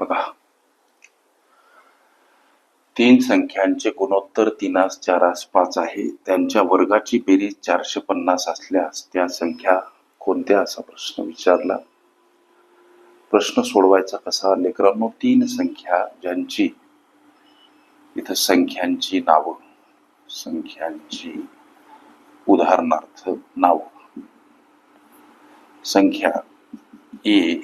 बघा. तीन संख्यांचे गुणोत्तर तीनास चारास पाच आहे. त्यांच्या वर्गाची बेरीज चारशे पन्नास असल्यास त्या संख्या कोणत्या असा प्रश्न विचारला? प्रश्न सोडवायचा कसा? लेकरांनो तीन संख्या ज्यांची इथं संख्यांची नावं. संख्यांची उदाहरणार्थ नाव. संख्या ए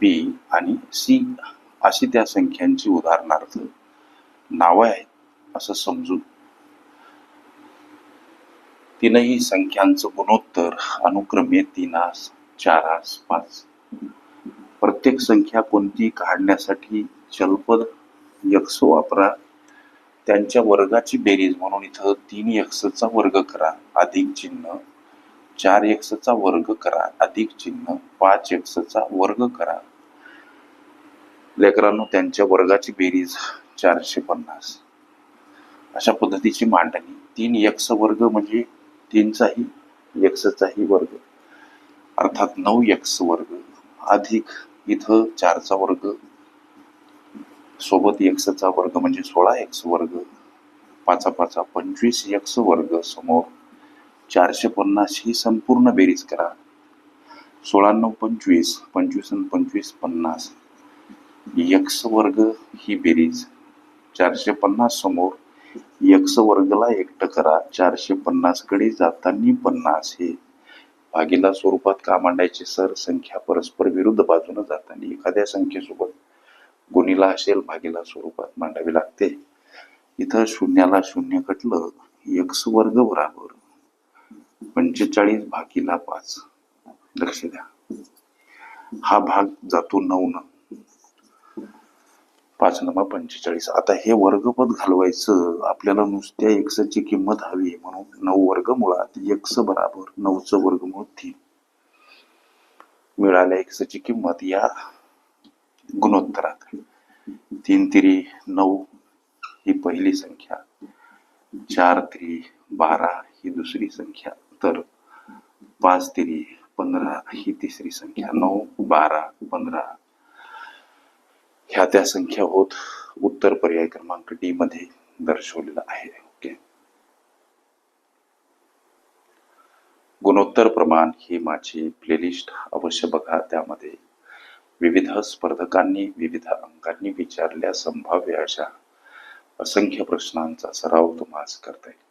बी आणि सी अशी त्या संख्यांची उदाहरणार्थ नावं आहेत असं समजून. तीनही संख्यांचं गुणोत्तर अनुक्रमे तीनास चारास पाच. प्रत्येक संख्या कोणती काढण्यासाठी चलपद यक्स वापरा. त्यांच्या वर्गाची बेरीज म्हणून इथं तीन यक्सचा वर्ग करा अधिक चिन्ह. चार यक्सचा वर्ग करा अधिक चिन्ह. पाच यक्सचा वर्ग करा लेकरांनो त्यांच्या वर्गाची बेरीज चारशे पन्नास. अशा पद्धतीची मांडणी. तीन यक्स वर्ग म्हणजे तीनचाही यक्षचाही वर्ग. अर्थात नऊ यक्स वर्ग. अधिक इथं चारचा वर्ग. सोबत यक्षचा वर्ग म्हणजे सोळा यक्ष वर्ग. पाचा पाचा पंचवीस यक्स वर्ग समोर. चारशे पन्नास ही संपूर्ण बेरीज करा. सोळा नऊ पंचवीस पंचवीस आणि पंचवीस पन्नास. यक्स वर्ग ही बेरीज चारशे पन्नास समोर. यक्स वर्गला एकटं करा चारशे पन्नासकडे जातानी पन्नास हे. भागीला स्वरूपात का मांडायचे सर संख्या परस्पर विरुद्ध बाजूने जाताना एखाद्या संख्येसोबत. गुणीला असेल भागीला स्वरूपात मांडावी लागते. इथं शून्याला शून्य कटलं यक्ष वर्ग बराबर पंचेचाळीस भागीला पाच. लक्ष द्या. हा भाग जातो नऊ न पाच नमा पंचेचाळीस. आता हे वर्गपद घालवायचं आपल्याला नुसत्या एक्सची किंमत हवी म्हणून नऊ वर्ग मुळात एक्स बराबर नऊचं वर्गमूळ तीन. मिळाल्या एक्सची किंमत या गुणोत्तरात. तीन तिरी नऊ ही पहिली संख्या. चार तिरी बारा ही दुसरी संख्या. तर पाच तिरी पंधरा ही तिसरी संख्या. नऊ बारा पंधरा ह्या त्या संख्या होत उत्तर पर्याय क्रमांक डी मध्ये दर्शवलेला आहे. ओके गुणोत्तर प्रमाण ही माझी प्लेलिस्ट अवश्य बघा. त्यामध्ये विविध स्पर्धकांनी विविध अंकांनी विचारल्या संभाव्य अशा असंख्य प्रश्नांचा सराव तुम्हाला करता येईल.